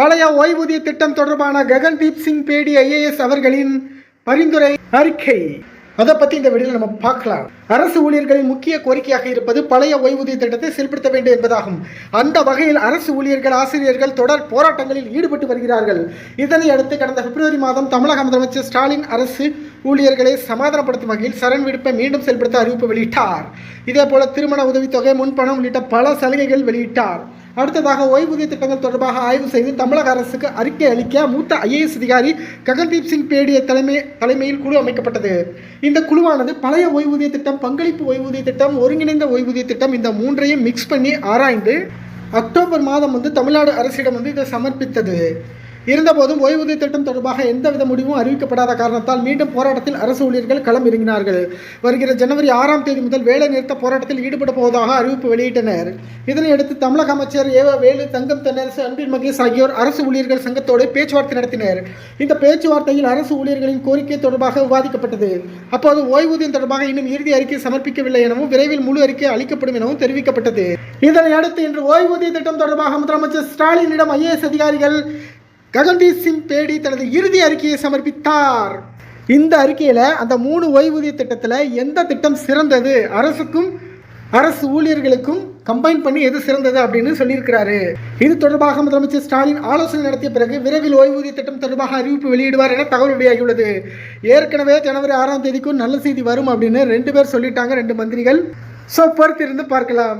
பழைய ஓய்வூதிய திட்டம் தொடர்பான ககன்தீப் சிங் பேடி ஐஏஎஸ் அவர்களின் பரிந்துரை அறிக்கை. அதை பத்தி இந்த வீடியோவில் நம்ம பார்க்கலாம். அரசு ஊழியர்களின் முக்கிய கோரிக்கையாக இருப்பது பழைய ஓய்வூதிய திட்டத்தை செயல்படுத்த வேண்டும் என்பதாகும். அந்த வகையில் அரசு ஊழியர்கள் ஆசிரியர்கள் தொடர் போராட்டங்களில் ஈடுபட்டு வருகிறார்கள். இதனை அடுத்து கடந்த பிப்ரவரி மாதம் தமிழக முதலமைச்சர் ஸ்டாலின் அரசு ஊழியர்களை சமாதானப்படுத்தும் வகையில் சரண் விடுப்பை மீண்டும் செயல்படுத்த அறிவிப்பு வெளியிட்டார். இதேபோல திருமண உதவித்தொகை முன்பணம் உள்ளிட்ட பல சலுகைகள் வெளியிட்டார். அடுத்ததாக ஓய்வூதிய திட்டங்கள் தொடர்பாக ஆய்வு செய்து தமிழக அரசுக்கு அறிக்கை அளிக்க மூத்த ஐஏஎஸ் அதிகாரி ககன்தீப் சிங் பேடிய தலைமை தலைமையில் குழு அமைக்கப்பட்டது. இந்த குழுவானது பழைய ஓய்வூதிய திட்டம் பங்களிப்பு ஓய்வூதிய திட்டம் ஒருங்கிணைந்த ஓய்வூதிய திட்டம் இந்த மூன்றையும் மிக்ஸ் பண்ணி ஆராய்ந்து அக்டோபர் மாதம் வந்து தமிழ்நாடு அரசிடம் வந்து இதை சமர்ப்பித்தது. இருந்தபோதும் ஓய்வூதிய திட்டம் தொடர்பாக எந்தவித முடிவும் அறிவிக்கப்படாத காரணத்தால் மீண்டும் போராட்டத்தில் அரசு ஊழியர்கள் களம் இறங்கினார்கள். வருகிற ஜனவரி ஆறாம் தேதி முதல் வேலை நிறுத்த போராட்டத்தில் ஈடுபட போவதாக அறிவிப்பு வெளியிட்டனர். இதனையடுத்து தமிழக அமைச்சர் ஏவ வேலு தங்கம் தென்னரசு அன்பில் மகேஷ் ஆகியோர் அரசு ஊழியர்கள் சங்கத்தோடு பேச்சுவார்த்தை நடத்தினர். இந்த பேச்சுவார்த்தையில் அரசு ஊழியர்களின் கோரிக்கை தொடர்பாக விவாதிக்கப்பட்டது. அப்போது ஓய்வூதியம் தொடர்பாக இன்னும் இறுதி அறிக்கை சமர்ப்பிக்கவில்லை எனவும் விரைவில் முழு அறிக்கை அளிக்கப்படும் எனவும் தெரிவிக்கப்பட்டது. இதனையடுத்து இன்று ஓய்வூதிய திட்டம் தொடர்பாக முதலமைச்சர் ஸ்டாலினிடம் ஐஏஎஸ் அதிகாரிகள் ககன்தீப் சிங் பேடி தனது இறுதி அறிக்கையை சமர்ப்பித்தார். இந்த அறிக்கையில் அந்த மூணு ஓய்வூதிய திட்டத்தில் எந்த திட்டம் சிறந்தது? அரசுக்கும் அரசு ஊழியர்களுக்கும் கம்பைன் பண்ணி எது சிறந்தது அப்படின்னு சொல்லியிருக்கிறாரு. இது தொடர்பாக முதலமைச்சர் ஸ்டாலின் ஆலோசனை நடத்திய பிறகு விரைவில் ஓய்வூதிய திட்டம் தொடர்பாக அறிவிப்பு வெளியிடுவார் என தகவல் வெளியாகியுள்ளது. ஏற்கனவே ஜனவரி ஆறாம் தேதிக்கும் நல்ல செய்தி வரும் அப்படின்னு ரெண்டு பேர் சொல்லிட்டாங்க ரெண்டு மந்திரிகள். ஸோ பொறுத்திருந்து பார்க்கலாம்.